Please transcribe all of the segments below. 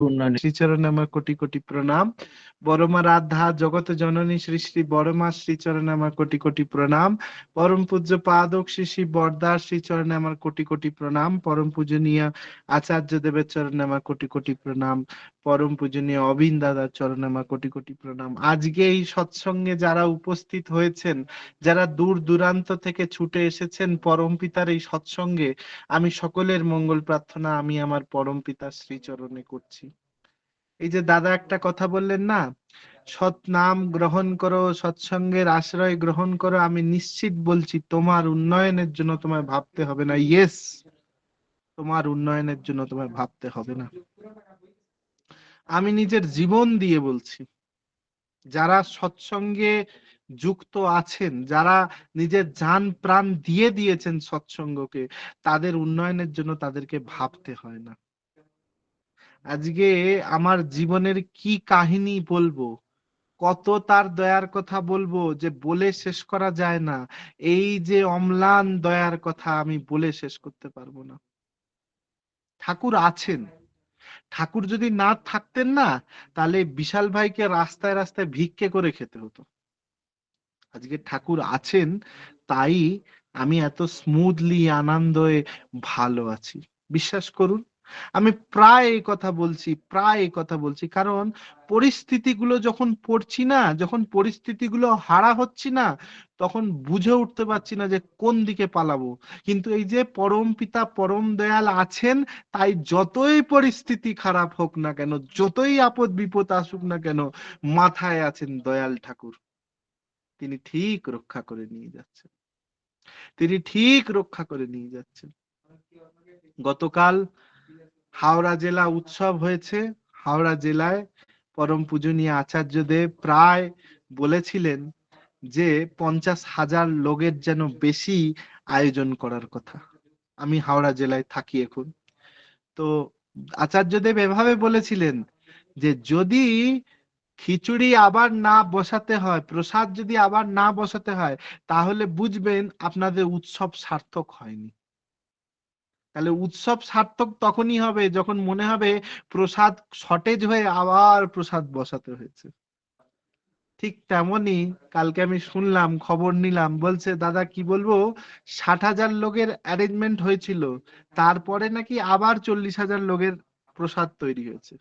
উন্নয়ন শ্রীচরণে কোটি কোটি প্রণাম। বড়মা রাধা জগত জননী, শ্রী শ্রী বড়মা শ্রীচরণে আমার কোটি কোটি প্রণাম। পরম পূজ্য পাদক শ্রী শ্রী বরদার শ্রীচরণে আমার কোটি কোটি প্রণাম। পরম পূজনীয় আচার্য দেবের চরণে কোটি কোটি প্রণাম। পরম পূজনীয় অবিন দাদার চরণে আমার কোটি কোটি প্রণাম। আজকে এই সৎসঙ্গে যারা উপস্থিত হয়েছেন, যারা দূর দূরান্ত থেকে ছুটে এসেছেন পরম পিতার এই সৎসঙ্গে, আমি সকলের মঙ্গল প্রার্থনা, আমি আমার পরম পিতার শ্রীচরণে করছি। এই যে দাদা একটা কথা বললেন না, সৎ নাম গ্রহণ করো, সৎসঙ্গের আশ্রয় গ্রহণ করো, আমি নিশ্চিত বলছি তোমার উন্নয়নের জন্য তোমায় ভাবতে হবে না। ইয়েস তোমার উন্নয়নের জন্য তোমায় ভাবতে হবে না। আমি নিজের জীবন দিয়ে বলছি, যারা সৎসঙ্গে যুক্ত আছেন, যারা নিজের যান প্রাণ দিয়ে দিয়েছেন সৎসঙ্গকে, তাদের উন্নয়নের জন্য তাদেরকে ভাবতে হয় না। আজকে আমার জীবনের কি কাহিনী বলব? কত তার দয়ার কথা বলব যে বলে শেষ করা যায় না। এই যে অম্লান দয়ার কথা আমি বলে শেষ করতে পারব না। ঠাকুর আছেন। ঠাকুর যদি না থাকতেন না, তাহলে বিশাল ভাইকে রাস্তায় রাস্তায় ভিক্ষে করে খেতে হতো। আজকে ঠাকুর আছেন, তাই আমি এত স্মুথলি আনন্দে ভালো আছি। বিশ্বাস করুন আমি প্রায় এই কথা বলছি, প্রায় এই কথা বলছি। কারণ পরিস্থিতিগুলো যখন পড়ছি না, যখন পরিস্থিতিগুলো হারা হচ্ছি না, তখন বুঝে উঠতে পারছি না যে কোন দিকে পালাবো। কিন্তু এই যে পরম পিতা, পরম দয়াল আছেন, তাই যতই পরিস্থিতি খারাপ হোক না কেন, যতই আপদ বিপদ আসুক না কেন, মাথায় আছেন দয়াল ঠাকুর। তিনি ঠিক রক্ষা করে নিয়ে যাচ্ছেন। তিনি ঠিক রক্ষা করে নিয়ে যাচ্ছেন। গতকাল হাওড়া জেলা উৎসব হয়েছে। হাওড়া জেলায় পরম পূজনীয় আচার্যদেব প্রায় বলেছিলেন যে, পঞ্চাশ হাজার লোকের যেন বেশি আয়োজন করার কথা। আমি হাওড়া জেলায় থাকি এখন। তো আচার্যদেব এভাবে বলেছিলেন যে, যদি খিচুড়ি আবার না বসাতে হয়, প্রসাদ যদি আবার না বসাতে হয়, তাহলে বুঝবেন আপনাদের উৎসব সার্থক হয়নি। তাহলে উৎসব সার্থক তখনই হবে যখন মনে হবে প্রসাদ শর্টেজ হয়ে আবার প্রসাদ বসাতে হয়েছে। ঠিক তেমনই কালকে আমি শুনলাম, খবর নিলাম, বলছে, দাদা, কি বলব? ষাট হাজার লোকের অ্যারেঞ্জমেন্ট হয়েছিল, তারপরে নাকি আবার চল্লিশ হাজার লোকের প্রসাদ তৈরি হয়েছে।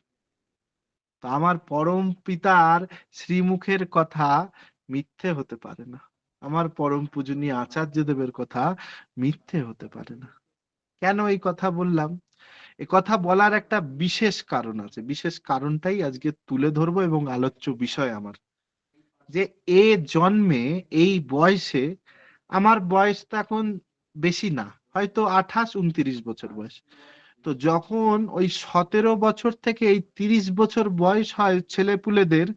তো আমার পরম পিতার শ্রীমুখের কথা মিথ্যে হতে পারে না। আমার পরম পূজনীয় আচার্য দেবের কথা মিথ্যে হতে পারে না। কেন এই কথা বললাম? এ কথা বলার একটা বিশেষ কারণ আছে। বিশেষ কারণটাই আজকে তুলে ধরবো এবং আলোচ্য বিষয় আমার। যে এ জন্মে, এই বয়সে আমার বয়সটা এখন বেশি না, হয়তো আঠাশ, উনত্রিশ বছর বয়স। তো যখন ওই সতেরো বছর থেকে এই তিরিশ বছর বয়স হয় ছেলেপুলেদের,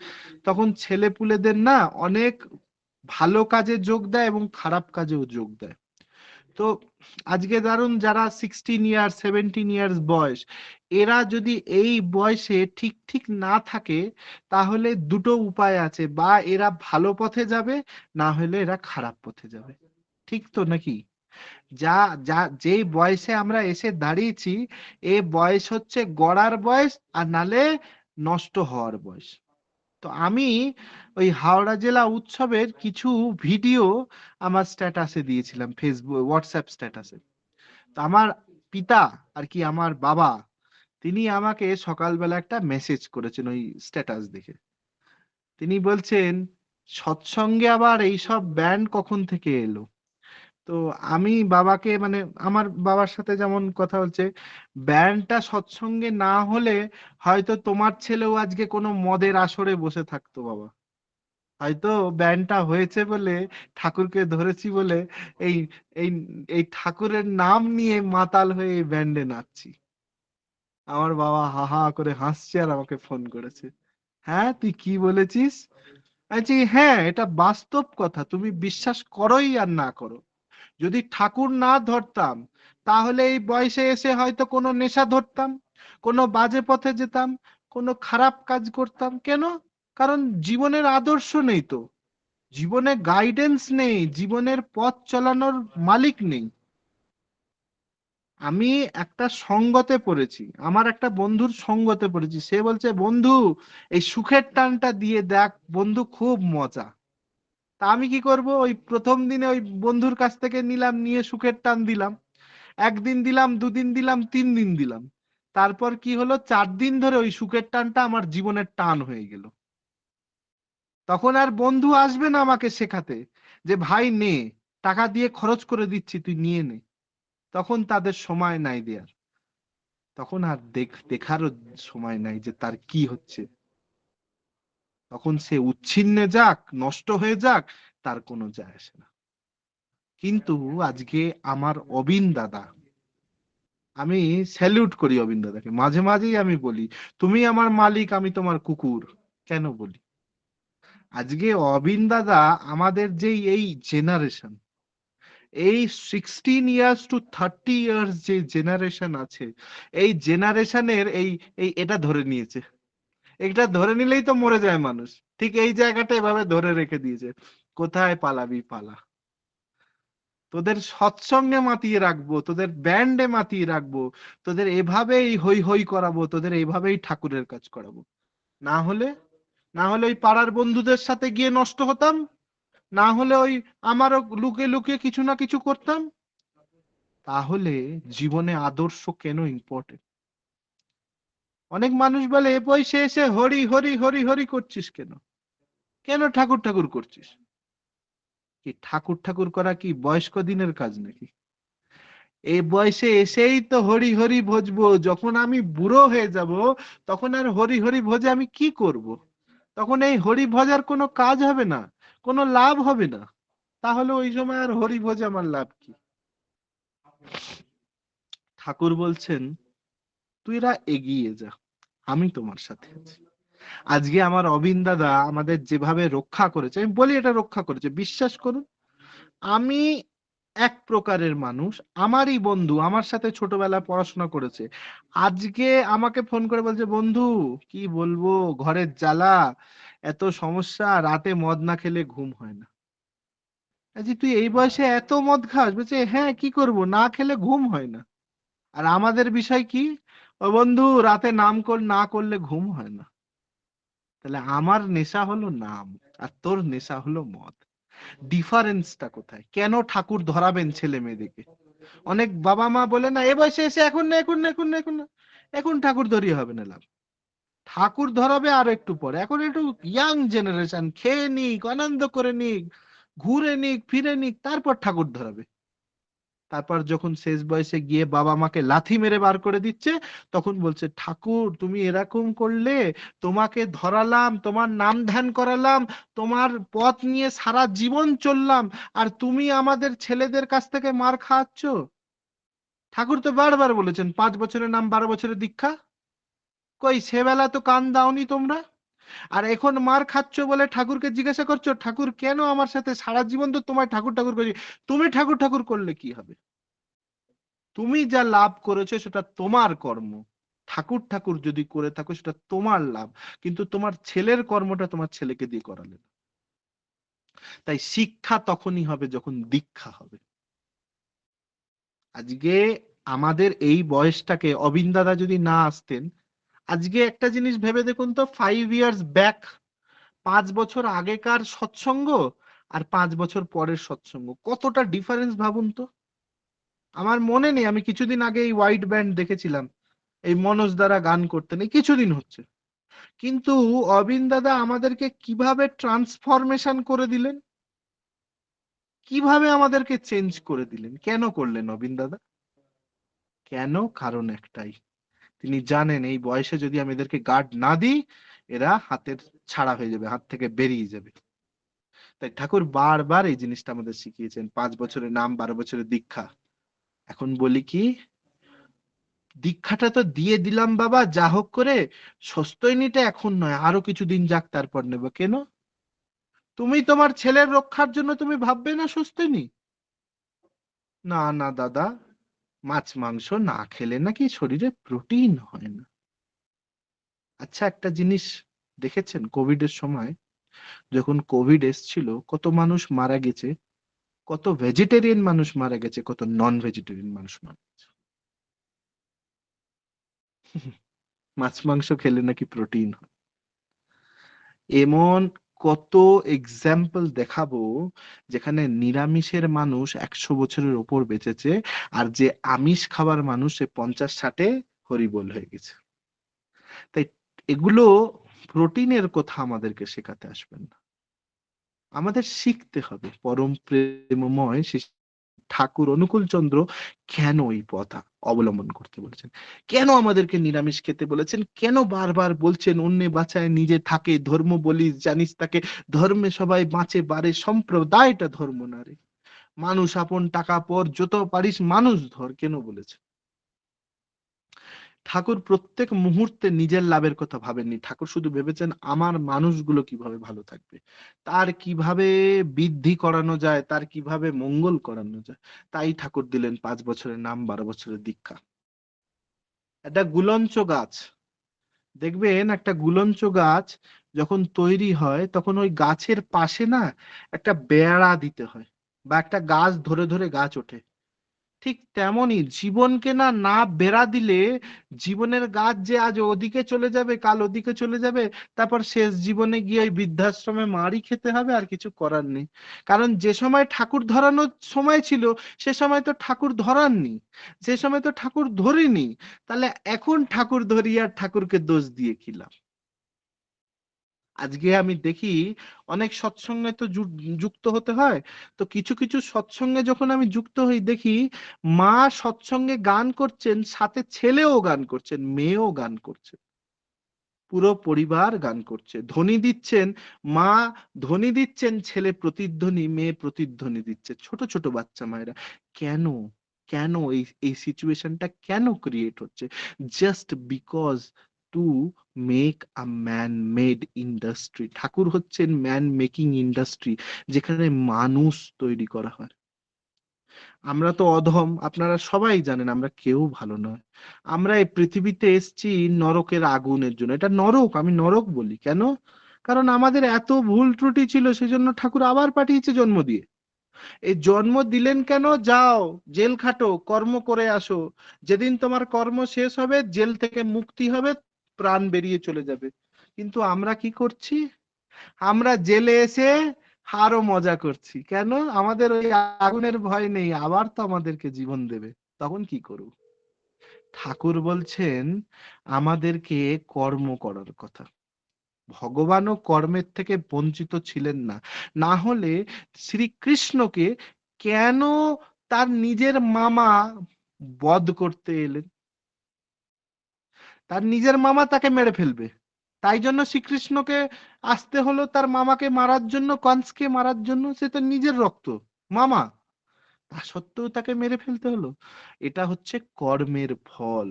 তখন ছেলেপুলেদের না অনেক ভালো কাজে যোগ দেয় এবং খারাপ কাজেও যোগ দেয়। তো আজকে ধরুন যারা সিক্সটিন ইয়ার্স সেভেন্টিন ইয়ার্স বয়স, এরা যদি এই বয়সে ঠিক ঠিক না থাকে, তাহলে দুটো উপায় আছে। বা এরা ভালো পথে যাবে, না হলে এরা খারাপ পথে যাবে। ঠিক তো নাকি? যা যা, যেই বয়সে আমরা এসে দাঁড়িয়েছি, এ বয়স হচ্ছে গড়ার বয়স, আর নালে নষ্ট হওয়ার বয়স। তো আমি ওই হাওড়া জেলা উৎসবের কিছু ভিডিও আমার স্ট্যাটাসে দিয়েছিলাম ফেসবুক হোয়াটসঅ্যাপ স্ট্যাটাসে। তো আমার পিতা আর কি আমার বাবা, তিনি আমাকে সকালবেলা একটা মেসেজ করেছেন ওই স্ট্যাটাস দেখে। তিনি বলছেন, সৎসঙ্গে আবার এইসব ব্যান্ড কখন থেকে এলো? তো আমি বাবাকে মানে আমার বাবার সাথে যেমন কথা হচ্ছে, ব্যান্ডটা সৎসঙ্গে না হলে হয়তো তোমার ছেলেও আজকে কোনো মদের আসরে বসে থাকতো বাবা। হয়তো ব্যান্ডটা হয়েছে বলে, ঠাকুরকে ধরেছি বলে এই এই এই ঠাকুরের নাম নিয়ে মাতাল হয়ে এই ব্যান্ডে নাচছি। আমার বাবা হা হা করে হাসছে আর আমাকে ফোন করেছে। হ্যাঁ তুই কি বলেছিস? আচ্ছা হ্যাঁ এটা বাস্তব কথা, তুমি বিশ্বাস করোই আর না করো। যদি ঠাকুর না ধরতাম, তাহলে এই বয়সে এসে হয়তো কোনো নেশা ধরতাম, কোনো বাজে পথে যেতাম, কোনো খারাপ কাজ করতাম। কেন? কারণ জীবনের আদর্শ নেই তো। জীবনে গাইডেন্স নেই, জীবনের পথ চালানোর মালিক নেই। আমি একটা সঙ্গতে পড়েছি, আমার একটা বন্ধুর সঙ্গতে পড়েছি। সে বলছে, বন্ধু, এই সুখের টানটা দিয়ে দেখ, বন্ধু খুব মজা। তা আমি কি করব? ওই প্রথম দিনে ওই বন্ধুর কাছ থেকে নিলাম, নিয়ে সুখের টান দিলাম। একদিন দিলাম, দুদিন দিলাম, তিন দিন দিলাম। তারপর কি হলো? চার দিন ধরে ওই সুখের টানটা আমার জীবনের টান হয়ে গেল। তখন আর বন্ধু আসবে না আমাকে শেখাতে যে, ভাই, নে। টাকা দিয়ে খরচ করে দিচ্ছি, তুই নিয়ে নে। তখন তাদের সময় নাই দেয়ার। তখন আর দেখ, দেখারও সময় নাই যে, তার কি হচ্ছে। তখন সে উচ্ছিন্নে যাক, নষ্ট হয়ে যাক, তার কোনো যায় আসে না। কিন্তু আজকে আমার অবিন দাদা, আমি স্যালিউট করি অবিন দাদাকে। মাঝে মাঝেই আমি বলি, তুমি আমার মালিক, আমি তোমার কুকুর। কেন বলি? আজকে অবিন দাদা আমাদের যে এই জেনারেশন এই sixteen years to thirty years যে জেনারেশন আছে, এই জেনারেশনের এই এই এটা ধরে নিয়েছে। এটা ধরে নিলেই তো মরে যায় মানুষ। ঠিক এই জায়গাটা এভাবে ধরে রেখে দিয়েছে। কোথায় পালাবি, পালা। তোদের সৎসঙ্গে মাতিয়ে রাখব, তোদের ব্যান্ডে মাতিয়ে রাখব, তোদের এভাবেই হই হই করাবো, তোদের এইভাবেই ঠাকুরের কাজ করাবো। না হলে না হলে ওই পাড়ার বন্ধুদের সাথে গিয়ে নষ্ট হতাম? না হলে ওই আমারও লুকে লুকিয়ে কিছু না কিছু করতাম? তাহলে জীবনে আদর্শ কেন ইম্পর্টেন্ট অনেক মানুষ বলে, এ বয়সে এসে হরি হরি হরি হরি করছিস কেন? কেন ঠাকুর ঠাকুর করছিস? কি ঠাকুর ঠাকুর করা কি বয়স্ক দিনের কাজ নাকি? এই বয়সে এসেই তো হরি হরি ভজবো, যখন আমি বুড়ো হয়ে যাব, তখন আর হরি হরি ভজে আমি কি করব। তখন এই হরি ভজার কোনো কাজ হবে না, কোনো লাভ হবে না। তাহলে ওই সময় আর হরি ভোজ আমার লাভ কি? ঠাকুর বলছেন তুইরা এগিয়ে যা আমি তোমার সাথে আছি। আজকে আমার অবিন দাদা আমাদের যেভাবে রক্ষা করেছে আমি বলি এটা রক্ষা করেছে বিশ্বাস করুন আমি এক প্রকারের মানুষ আমারই বন্ধু আমার সাথে ছোটবেলায় পড়াশোনা করেছে। আজকে আমাকে ফোন করে বলছে বন্ধু কি বলব ঘরের জ্বালা এত সমস্যা রাতে মদ না খেলে ঘুম হয় না। আজ তুই এই বয়সে এত মদ খাস? বলছে হ্যাঁ কি করব না খেলে ঘুম হয় না। আর আমাদের বিষয় কি? ও বন্ধু, রাতে নাম কর, না করলে ঘুম হয় না। তাহলে আমার নেশা হলো নাম, আর তোর নেশা হলো মদ। ডিফারেন্সটা কোথায়? কেন ঠাকুর ধরাবেন ছেলে মেয়েদেরকে? অনেক বাবা মা বলে না, এ বয়সে এসে এখন না এখন না এখন না এখন না, এখন ঠাকুর ধরিয়ে হবে না লাভ। ঠাকুর ধরাবে আর একটু পরে। এখন একটু ইয়াং জেনারেশন খেয়ে নিক, আনন্দ করে নিক, ঘুরে নিক, ফিরে নিক, তারপর ঠাকুর ধরাবে। তারপর যখন শেষ বয়সে গিয়ে বাবা মাকে লাথি মেরে বার করে দিচ্ছে, তখন বলছে, ঠাকুর, তুমি এরকম করলে তোমাকে ধরালাম, তোমার নাম ধ্যান করালাম, তোমার পথ নিয়ে সারা জীবন চললাম, আর তুমি আমাদের ছেলেদের কাছ থেকে মার খাওয়াচ্ছ? ঠাকুর তো বারবার বলেছেন, পাঁচ বছরের নাম, বারো বছরের দীক্ষা? কই, সেবেলা তো কান দাওনি তোমরা? আর এখন মার খাচ্ছ বলে ঠাকুরকে জিজ্ঞাসা করছ, ঠাকুর, কেন আমার সাথে সারা জীবন তো তোমার ঠাকুর ঠাকুর করছি? তুমি ঠাকুর ঠাকুর করলে কি হবে? তুমি যা লাভ করেছ সেটা তোমার কর্ম। ঠাকুর ঠাকুর যদি করে থাকো সেটা তোমার লাভ। কিন্তু তোমার ছেলের কর্মটা তোমার ছেলেকে দিয়ে করালে তাই শিক্ষা তখনই হবে যখন দীক্ষা হবে। আজকে আমাদের এই বয়সটাকে অবিন দাদা যদি না আসতেন আজকে একটা জিনিস ভেবে দেখুন তো ফাইভ ইয়ার্স ব্যাক পাঁচ বছর আগেকার সৎসঙ্গ আর পাঁচ বছর পরের সৎসঙ্গ কতটা ডিফারেন্স ভাবুন তো? আমার মনে নেই, আমি কিছুদিন আগে এই হোয়াইট ব্যান্ড দেখেছিলাম, এই মনোজ দ্বারা গান করতেন, এই কিছুদিন হচ্ছে। কিন্তু অবিন দাদা আমাদেরকে কীভাবে ট্রান্সফরমেশন করে দিলেন? কীভাবে আমাদেরকে চেঞ্জ করে দিলেন? কেন করলেন অবিন দাদা? কেন? কারণ একটাই। তিনি জানেন এই বয়সে যদি আমি এদেরকে গার্ড না দিই, এরা হাতের ছাড়া হয়ে যাবে, হাত থেকে বেরিয়ে যাবে। তাই ঠাকুর বারবার এই জিনিসটা আমাদের শিখিয়েছেন, পাঁচ বছরের নাম, বারো বছরের দীক্ষা। এখন বলি কি, দীক্ষাটা তো দিয়ে দিলাম বাবা, যা হোক করে সস্তৈনীটা এখন নয়, আরও কিছুদিন যাক, তারপর নেব। কেন? তুমি তোমার ছেলের রক্ষার জন্য তুমি ভাববে না সস্তৈনী না না, দাদা। মাছ, মাংস না খেলে নাকি শরীরে প্রোটিন হয় না? আচ্ছা একটা জিনিস দেখেছেন কোভিড এর সময়? যখন কোভিড এসছিল, কত মানুষ মারা গেছে, কত ভেজিটেরিয়ান মানুষ মারা গেছে, কত নন ভেজিটেরিয়ান মানুষ মারা গেছে। মাছ, মাংস খেলে নাকি প্রোটিন হয়? এমন কত এক্সাম্পল দেখাবো যেখানে নিরামিষের মানুষ একশো বছরের ওপর বেঁচেছে আর যে আমিষ খাবার মানুষ সে পঞ্চাশ ষাটে হরিবোল হয়ে গেছে। তাই এগুলো প্রোটিনের কথা আমাদেরকে শেখাতে আসবেন না। আমাদের শিখতে হবে, পরম প্রেমময় ঠাকুর অনুকূল চন্দ্র কেন এই পথা অবলম্বন করতে বলেছেন। কেন আমাদেরকে নিরামিষ খেতে বলেছেন? কেন বারবার বলছেন, অন্য বাঁচায় নিজে থাকে, ধর্ম বলিস, জানিস তাকে, ধর্মে সবাই বাঁচে, বাড়ে, সম্প্রদায়টা ধর্ম না রে। মানুষ আপন টাকা পর যত পারিস, মানুষ ধর। কেন বলেছে ঠাকুর প্রত্যেক মুহূর্তে নিজের লাভের কথা ভাবেননি। ঠাকুর শুধু ভেবেছেন আমার মানুষগুলো কীভাবে ভালো থাকবে। তার কীভাবে বৃদ্ধি করানো যায়, তার কীভাবে মঙ্গল করানো যায়, তাই ঠাকুর দিলেন পাঁচ বছরের নাম, বারো বছরের দীক্ষা। একটা গুলঞ্চ গাছ। দেখবেন একটা গুলঞ্চ গাছ যখন তৈরি হয়, তখন ওই গাছের পাশে না একটা বেড়া দিতে হয় বা একটা গাছ ধরে ধরে গাছ ওঠে। ঠিক তেমনই জীবনকে না না বেড়া দিলে জীবনের গাছ যে আজ ওদিকে চলে যাবে, কাল ওদিকে চলে যাবে, তারপর শেষ জীবনে গিয়ে ওই বৃদ্ধাশ্রমে মারি খেতে হবে আর কিছু করার নেই। কারণ যে সময় ঠাকুর ধরানোর সময় ছিল, সে সময় তো ঠাকুর ধরাননি। সে সময় তো ঠাকুর ধরিনি, তাহলে এখন ঠাকুর ধরি আর ঠাকুরকে দোষ দিয়ে খিলাম আজকে আমি দেখি অনেক সৎসঙ্গে তো যুক্ত হতে হয়। তো কিছু কিছু সৎসঙ্গে যখন আমি যুক্ত হই দেখি, মা সৎসঙ্গে গান করছেন, সাথে ছেলেও গান করছেন, মেয়েও গান করছে পুরো পরিবার গান করছে। ধ্বনি দিচ্ছেন, মা ধ্বনি দিচ্ছেন, ছেলে প্রতিধ্বনি, মেয়ে প্রতিধ্বনি দিচ্ছে। ছোট ছোট বাচ্চা মায়েরা, কেন? কেন এই এই সিচুয়েশনটা কেন ক্রিয়েট হচ্ছে? Just because to make a man made industry ঠাকুর হচ্ছেন ম্যান মেকিং ইন্ডাস্ট্রি যেখানে মানুষ তৈরি করা হয়। আমরা তো অধম, আপনারা সবাই জানেন, আমরা কেউ ভালো নয়। আমরা এই পৃথিবীতে এসছি নরকের আগুনের জন্য। এটা নরক, আমি নরক বলি। কেন? কারণ আমাদের এত ভুল ত্রুটি ছিল, সেজন্য ঠাকুর আবার পাঠিয়েছে জন্ম দিয়ে। এই জন্ম দিলেন কেন? যাও, জেল খাটো, কর্ম করে আসো। যেদিন তোমার কর্ম শেষ হবে, জেল থেকে মুক্তি হবে প্রাণ বেরিয়ে চলে যাবে। কিন্তু আমরা কি করছি? আমরা জেলে এসে আরও মজা করছি। কেন? আমাদের ওই আগুনের ভয় নেই, আবার তো আমাদেরকে জীবন দেবে। তখন কি করব? ঠাকুর বলছেন, আমাদেরকে কর্ম করার কথা। ভগবানও কর্মের থেকে বঞ্চিত ছিলেন না। না হলে শ্রীকৃষ্ণকে কেন তার নিজের মামা বধ করতে এলেন? তার নিজের মামা তাকে মেরে ফেলবে। তাই জন্য শ্রীকৃষ্ণকে আসতে হলো তার মামাকে মারার জন্য কংসকে মারার জন্য, সে তো নিজের রক্ত। মামা, তা সত্ত্বেও তাকে মেরে ফেলতে হলো। এটা হচ্ছে কর্মের ফল।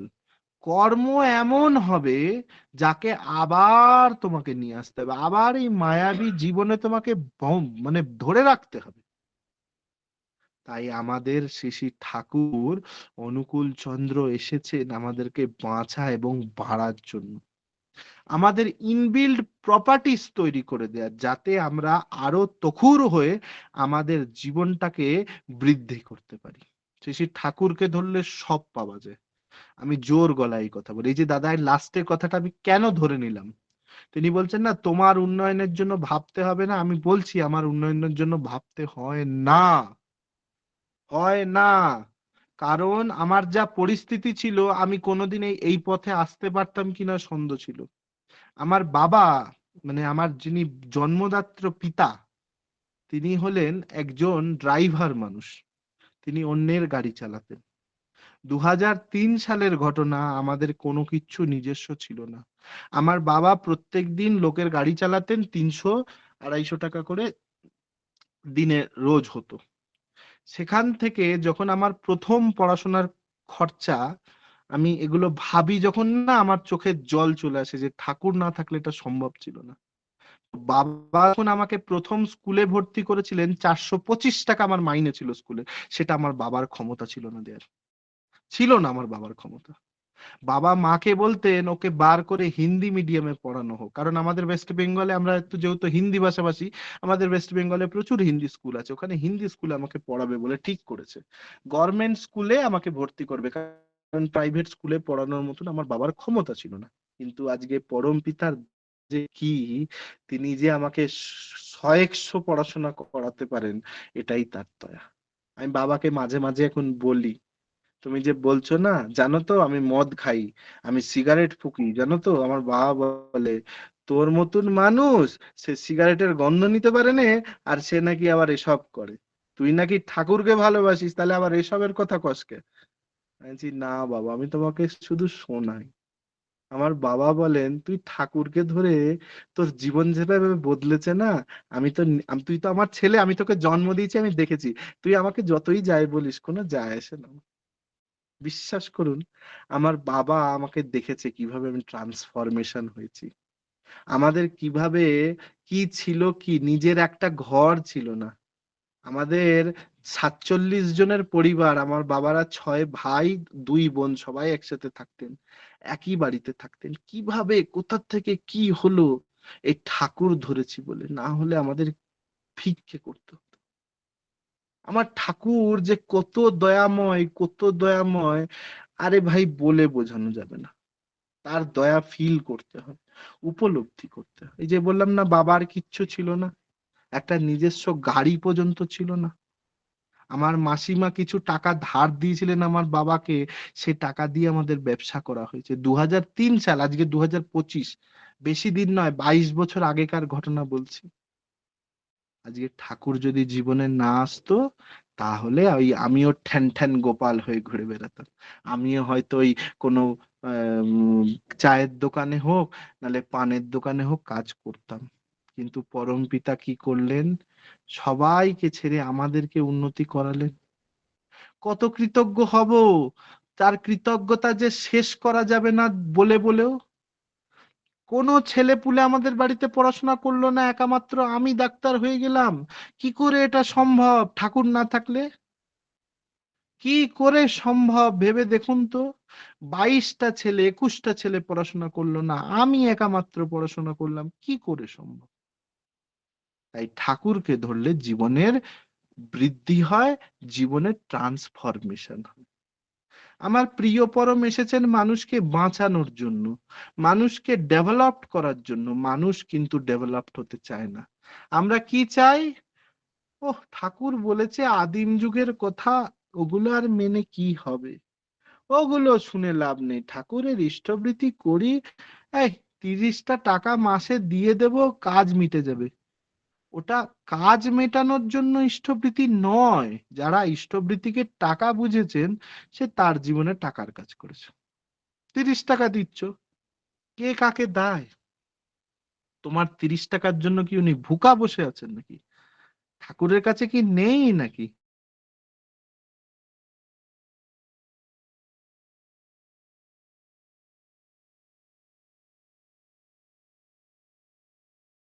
কর্ম এমন হবে যাকে আবার তোমাকে নিয়ে আসতে হবে। আবার এই মায়াবী জীবনে তোমাকে মানে ধরে রাখতে হবে। তাই আমাদের শিশি ঠাকুর অনুকূল চন্দ্র এসেছেন আমাদেরকে বাঁচা এবং বাড়ার জন্য। আমাদের ইনবিল্ড প্রপার্টিস তৈরি করে দেয়া যাতে আমরা আরও তখুর হয়ে আমাদের জীবনটাকে বৃদ্ধি করতে পারি। শিশি ঠাকুরকে ধরলে সব পাওয়া যায়। আমি জোর গলায় কথা বলি। এই যে দাদা লাস্টের কথাটা আমি কেন ধরে নিলাম? তিনি বলছেন, না, তোমার উন্নয়নের জন্য ভাবতে হবে না। আমি বলছি, আমার উন্নয়নের জন্য ভাবতে হয় না। হয় না। কারণ আমার যা পরিস্থিতি ছিল, আমি কোনোদিন এই পথে আসতে পারতাম কিনা সন্দেহ ছিল। আমার বাবা মানে আমার যিনি জন্মদাত্র পিতা, তিনি হলেন একজন ড্রাইভার মানুষ। তিনি অন্যের গাড়ি চালাতেন। দু হাজার তিন সালের ঘটনা আমাদের কোনো কিছু নিজস্ব ছিল না। আমার বাবা প্রত্যেক দিন লোকের গাড়ি চালাতেন তিনশো আড়াইশো টাকা করে দিনে রোজ হতো। সেখান থেকে যখন আমার প্রথম পড়াশোনার খরচা, আমি এগুলো ভাবি যখন না আমার চোখে জল চলে আসে যে ঠাকুর না থাকলে এটা সম্ভব ছিল না। বাবা যখন আমাকে প্রথম স্কুলে ভর্তি করেছিলেন, চারশো পঁচিশ টাকা আমার মাইনে ছিল স্কুলে। সেটা আমার বাবার ক্ষমতা ছিল না দেয়ার। ছিল না আমার বাবার ক্ষমতা। বাবা মাকে বলতেন, ওকে বার করে হিন্দি মিডিয়ামে পড়ানো হোক। কারণ আমাদের ওয়েস্ট বেঙ্গলে আমরা একটু যেহেতু হিন্দি ভাষাভাষী, আমাদের ওয়েস্ট বেঙ্গলে প্রচুর হিন্দি স্কুল আছে। ওখানে হিন্দি স্কুলে আমাকে পড়াবে বলে ঠিক করেছে। গভর্নমেন্ট স্কুলে আমাকে ভর্তি করবে, কারণ প্রাইভেট স্কুলে পড়ানোর মতন আমার বাবার ক্ষমতা ছিল না। কিন্তু আজকে পরম পিতার যে কি, তিনি যে আমাকে শয়েকশো পড়াশোনা করাতে পারেন, এটাই তার দয়া। আমি বাবাকে মাঝে মাঝে এখন বলি তুমি যে বলছো না, জানো তো আমি মদ খাই, আমি সিগারেট ফুকি, জানো তো? আমার বাবা বলে, তোর মতন মানুষ, সে সিগারেটের গন্ধ নিতে পারে না, আর সে নাকি আবার এসব করে। তুই নাকি ঠাকুরকে ভালোবাসিস, তাহলে আবার এসবের কথা কসকে বলছি, না বাবা, আমি তোমাকে শুধু শোনাই। আমার বাবা বলেন, তুই ঠাকুরকে ধরে তোর জীবন যেভাবে বদলেছে না, আমি তো তুই তো আমার ছেলে, আমি তোকে জন্ম দিয়েছি, আমি দেখেছি। তুই আমাকে যতই যাই বলিস, কোনো যায় আসে না বিশ্বাস করুন, আমার বাবা আমাকে দেখেছে কীভাবে আমি ট্রান্সফরমেশন হয়েছি। আমাদের কীভাবে কি ছিল কি নিজের একটা ঘর ছিল না। আমাদের সাতচল্লিশ জনের পরিবার, আমার বাবারা ছয় ভাই, দুই বোন, সবাই একসাথে থাকতেন, একই বাড়িতে থাকতেন। কীভাবে, কোথা থেকে কি হলো, এই ঠাকুর ধরেছি বলে না হলে আমাদের ভিক্ষে করতে। আমার ঠাকুর যে কত দয়াময় কত দয়াময়, আরে ভাই বলে বোঝানো যাবে না। তার দয়া ফিল করতে হয়, উপলব্ধি করতে হয়। এই যে বললাম না, বাবার কিচ্ছু ছিল না, একটা নিজস্ব গাড়ি পর্যন্ত ছিল না। আমার মাসিমা কিছু টাকা ধার দিয়েছিলেন আমার বাবাকে, সে টাকা দিয়ে আমাদের ব্যবসা করা হয়েছে। দু হাজার তিন সাল, আজকে দু হাজার পঁচিশ, বেশি দিন নয়, বাইশ বছর আগেকার ঘটনা বলছি। আজকে ঠাকুর যদি জীবনে না আসতো, তাহলে ওই আমিও ঠ্যান ঠ্যান গোপাল হয়ে ঘুরে বেড়াতাম। আমিও হয়তো ওই কোনো চায়ের দোকানে হোক, নালে পানের দোকানে হোক কাজ করতাম। কিন্তু পরম পিতা কি করলেন? সবাইকে ছেড়ে আমাদেরকে উন্নতি করালেন। কত কৃতজ্ঞ হব? তার কৃতজ্ঞতা যে শেষ করা যাবে না বলে বলেও কোনো ছেলে পুলে আমাদের বাড়িতে পড়াশোনা করল না, একামাত্র আমি ডাক্তার হয়ে গেলাম। কি করে এটা সম্ভব? ঠাকুর না থাকলে? কি করে সম্ভব ভেবে দেখুন তো। বাইশটা ছেলে, একুশটা ছেলে পড়াশোনা করল না, আমি একামাত্র পড়াশোনা করলাম, কি করে সম্ভব? তাই ঠাকুরকে ধরলে জীবনের বৃদ্ধি হয়, জীবনের ট্রান্সফরমেশন হয়। আমার প্রিয় পরম এসেছেন মানুষকে বাঁচানোর জন্য, মানুষকে ডেভেলপ করার জন্য। মানুষ কিন্তু ডেভেলপড হতে চায় না। আমরা কি চাই? ও ঠাকুর বলেছে আদিম যুগের কথা, ওগুলো আর মেনে কি হবে? ওগুলো শুনে লাভ নেই। ঠাকুরের ইষ্টবৃত্তি করি, এই তিরিশটা টাকা মাসে দিয়ে দেব, কাজ মিটে যাবে। ওটা কাজ মেটানোর জন্য ইষ্টবৃত্তি নয়। যারা ইষ্টবৃত্তিকে টাকা বুঝেছেন, সে তার জীবনে টাকার কাজ করেছে। তিরিশ টাকা দিচ্ছ, কে কাকে দেয়? তোমার তিরিশ টাকার জন্য কি উনি ভুকা বসে আছেন নাকি? ঠাকুরের কাছে কি নেই নাকি?